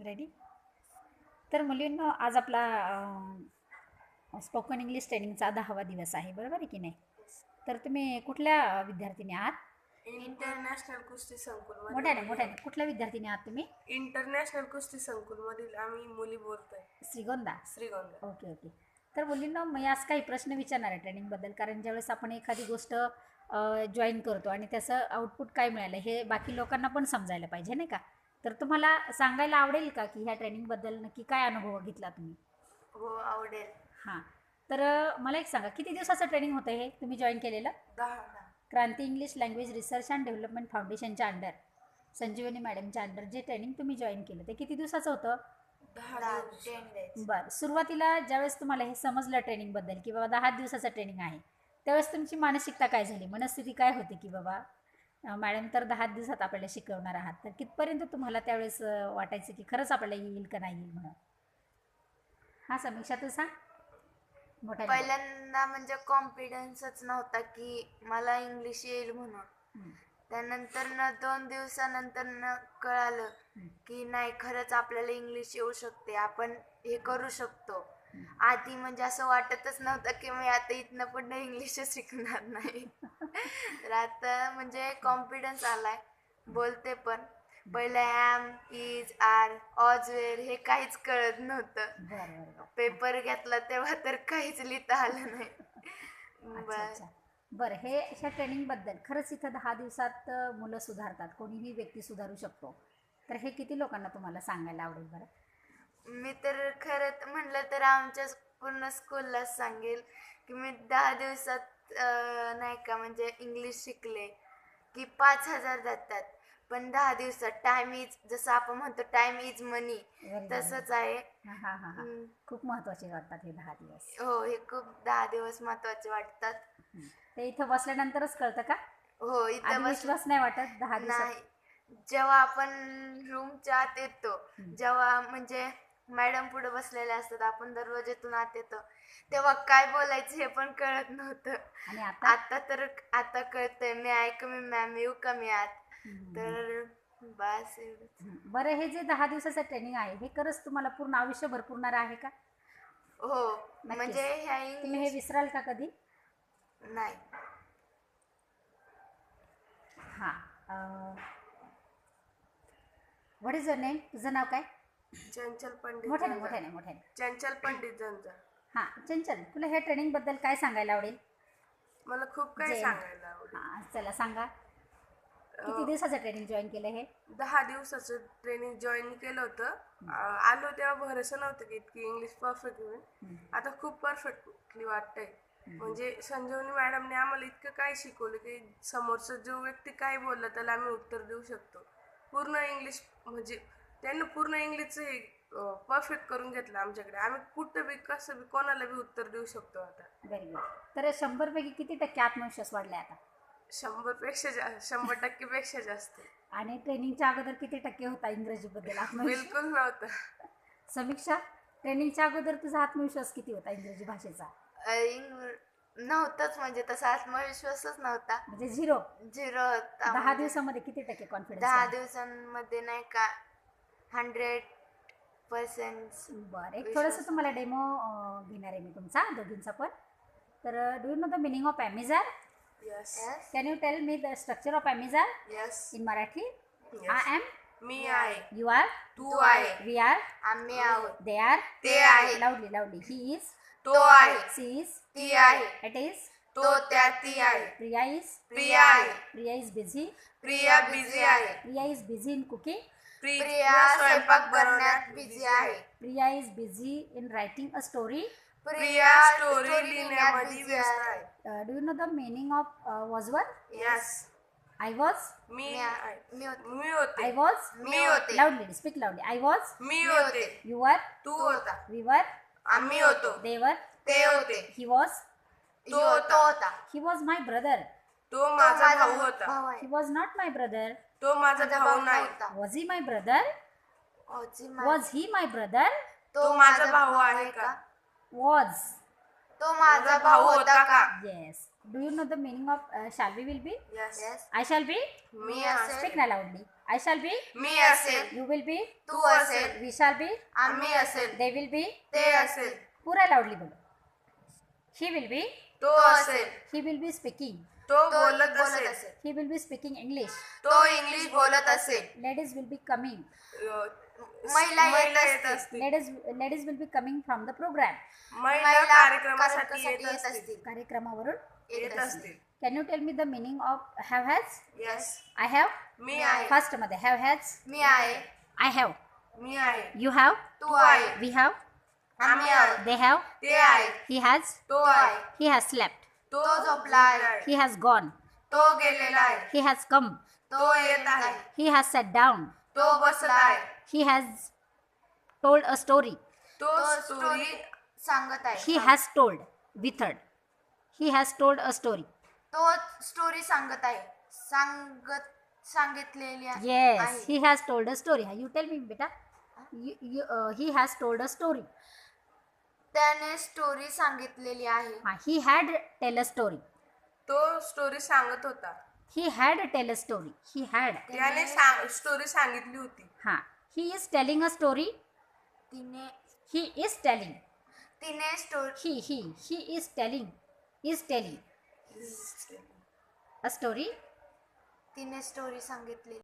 Ready तर मुलींनो आज आपला स्पोकन इंग्लिश ट्रेनिंगचा दहावा दिवस आहे बरोबर आहे की नाही? तर तुम्ही कुठल्या विद्यार्थिनी आहात? इंटरनॅशनल कुस्ती संकुल मोठ्याने मोठ्याने कुठल्या विद्यार्थिनी आहात तुम्ही? इंटरनॅशनल कुस्ती संकुल मधील आम्ही मुली बोलतोय. श्रीगोंदा? श्रीगोंदा. Okay okay. तर मुलींना मी आज काही प्रश्न विचारणार आहे ट्रेनिंगबद्दल कारण ज्यावेळेस आपण एखादी गोष्ट जॉईन करतो आणि त्याचं आउटपुट काय मिळालं हे बाकी लोकांना पण समजायला पाहिजे नाही का? तर तुम्हाला सांगायला आवडेल का की ह्या ट्रेनिंगबद्दल नक्की काय अनुभव घेतला तुम्ही? हो आवडेल. हां. तर मला एक सांगा किती दिवसाचं ट्रेनिंग होतं हे तुम्ही जॉईन केलेलं? दहा Kranti English language research and development फाउंडेशनच्या अंडर संजीवनी मॅडमच्या अंडर जे ट्रेनिंग तुम्ही जॉईन केलं ते किती दिवसाचं होतं. बरं. सुरुवातीला ज्यावेळेस तुम्हाला हे समजलं ट्रेनिंगबद्दल की बाबा दहा दिवसाचं ट्रेनिंग आहे त्यावेळेस तुमची मानसिकता काय झाली? मनस्थिती काय होती की बाबा? मॅडम तर दहा दिवसात आपल्याला शिकवणार आहात. तर कितपर्यंत तुम्हाला त्यावेळेस वाटायचं की खरंच आपल्याला येईल का नाही येईल म्हणून? हां समीक्षा तू सांग. मोठ्या पहिल्यांदा म्हणजे कॉन्फिडन्सच नव्हता की मला इंग्लिश येईल म्हणून. त्यानंतर न दोन दिवसानंतर न कळालं की नाही खरंच आपल्याला इंग्लिश येऊ शकते. आपण हे करू शकतो. आधी म्हणजे असं वाटतच नव्हतं की मी आता इथनं पुढे इंग्लिश शिकणार नाही. तर आता म्हणजे कॉन्फिडन्स आलाय. बोलते पण. पहिलं am is are was were हे काहीच कळत नव्हतं. पेपर घेतला तेव्हा तर काहीच लिहिता आलं नाही. अच्छा बर हे ह्या ट्रेनिंगबद्दल खरंच इथं दहा दिवसात मुलं सुधारतात. कोणीही व्यक्ती सुधारू शकतो. तर हे किती लोकांना तुम्हाला सांगायला आवडेल बरं? मी तर खरं म्हणलं तर आमच्या पूर्ण स्कूललाच सांगेल की मी दहा दिवसात नाही का म्हणजे इंग्लिश शिकले की पाच हजार जातात. पण दहा दिवसात टाइम इज जसं आपण म्हणतो टाइम इज मनी. तसंच आहे. खूप महत्त्वाचे वाटतात हे दहा दिवस. हो हे खूप दहा दिवस महत्त्वाचे वाटतात. ते इथं बसल्यानंतरच कळतं का? हो इथं विश्वास नाही वाटत दहा नाही. जेव्हा आपण रूमच्या आत येतो. जेव्हा म्हणजे मॅडम पुढे बसलेले असतात. आपण दरवाजेतून आत येतो. तेव्हा काय बोलायचं हे पण कळत नव्हतं. आणि आता? आता तर आता कळतंय. मी ऐक मी मॅम येऊ का मी आत. तर बस एवढंच. बरं हे जे दहा दिवसाचं ट्रेनिंग आहे हे खरंच तुम्हाला पूर्ण आयुष्यभर पुरणार आहे का? हो. म्हणजे ह्या तुम्ही हे इंग्लिश विसराल का कधी? नाही. हां. व्हॉट इज युअर नेम तुझं नाव काय? चंचल पंडित मोठ्याने. मोठ्याने मोठ्याने. चंचल पंडित जंजाळ. हां चंचल तुला ह्या ट्रेनिंगबद्दल काय सांगायला आवडेल? मला खूप काही. सांगायला आवडेल. हां चला सांगा. किती दिवसाचं ट्रेनिंग जॉईन केलं हे? दहा दिवसाचं ट्रेनिंग जॉईन केलं होतं. अं, आलो तेव्हा भरोसा नव्हतं की इतकी इंग्लिश परफेक्ट होईल. आता खूप परफेक्टली वाटतंय. म्हणजे संजीवनी मॅडमने आम्हाला इतकं काय शिकवलं की समोरचा जो व्यक्ती काय बोलला त्याला आम्ही उत्तर देऊ शकतो. पूर्ण इंग्लिश म्हणजे त्यांनी पूर्ण इंग्लिशचं हे परफेक्ट करून घेतलं आमच्याकडे. आम्ही कुठं बी कसं बी कोणाला बी उत्तर देऊ शकतो आता. व्हेरी गुड तर शंभरपैकी किती टक्के आत्मविश्वास वाढला आता? शंभरपेक्षा जा शंभर टक्के पेक्षा जास्त. आणि ट्रेनिंगच्या अगोदर किती टक्के होता इंग्रजीबद्दल आत्मविश्वास? बिलकुल नव्हतं. समीक्षा ट्रेनिंगच्या अगोदर तुझा आत्मविश्वास किती होता इंग्रजी भाषेचा? अ, इंग- नव्हतंच म्हणजे तसा आत्मविश्वासच नव्हता. म्हणजे झिरो? झिरो होता दहा म्हणजे. दिवसामध्ये किती टक्के कॉन्फिडन्स दहा दिवसांमध्ये नाही का हंड्रेड पर्सेंट बरं एक. थोडंसं तुम्हाला डेमो घेणार आहे मी तुमचा दोघींचा पण. तर do know the meaning of am is are yes can you tell me the structure of am is are yes in Marathi. I am मी आहे यू आर तू आहे वी आर आम्ही आहोत दे आर ते आहे लावली लावली ही इज तो आहे सी इज ती आहे इट इज तो त्या ती आहे प्रिया इज प्रिया आहे Priya is busy Priya busy आहे Priya is busy in cooking Priya स्वयंपाक बनवण्यात बिझी आहे. Priya is busy in writing a story Priya story लिहिण्यामध्ये व्यस्त आहे. Do you know the meaning of was were yes I was मी मी. मी होते. I was मी होते. Loudly speak loudly I was मी होते. यू आर तू होता. वी वर आम्ही होतो. देवर ते होते. He was. तो होता. ही वॉज माय ब्रदर तो माझा भाऊ होता. भाऊ आहे. He was not my brother तो माझा माझा भाऊ भाऊ नाही नव्हता वॉज ही माय ब्रदर ओजी मा- वॉज ही माय ब्रदर तो माझा भाऊ आहे का? वॉज तो माझा भाऊ होता का? Yes do you know the meaning of shall be will be Yes. Yes. I shall be मी असेल. स्पीक ना लाऊडली आय शाल बी मी असेल यू विल बी तू असेल वी शाल बी आम्ही असेल दे विल बी ते असेल पुरा लाऊडली बोलो. ही विल बी तो असेल ही विल बी स्पीकिंग तो बोलत बोलत असेल. He will be speaking English तो इंग्लिश बोलत असेल. Ladies will be coming uh, महिला येत महिला येत असतील. असतील. Ladies ladies will be coming from the programme महिला महिला कार्यक्रमासाठी कार्यक्रमासाठी येत असतील. कार्यक्रमावरून येत असतील. Can you tell me the meaning of have has yes I have मी आहे. फर्स्टमध्ये हॅव हॅज मी आहे. आय हॅव मी आहे. यू हॅव तू आहे. वी हॅव आम्ही आहे दे हॅव ते आहे. ही हॅज तो आहे. ही हॅज स्लेप्ट तो तो झोपला आहे. ही हॅज गॉन तो गेलेला आहे. ही हॅज कम तो येत आहे. ही हॅज सेट डाऊन तो बसला आहे he has told a story तो स्टोरी सांगत आहे. He has told withered he has told a story तो स्टोरी सांगत आहे. सांगत सांगितलेली आहे. Yes he has told a story you tell me बेटा. He has told a story त्याने स्टोरी सांगितलेली आहे. हा he had tell a story तो स्टोरी सांगत होता. He had tell a story he had त्याने स्टोरी सांगितली होती. हा he is telling a story तिने ही इज टेलिंग तिने story he he he is telling is telling a story तिने स्टोरी सांगितली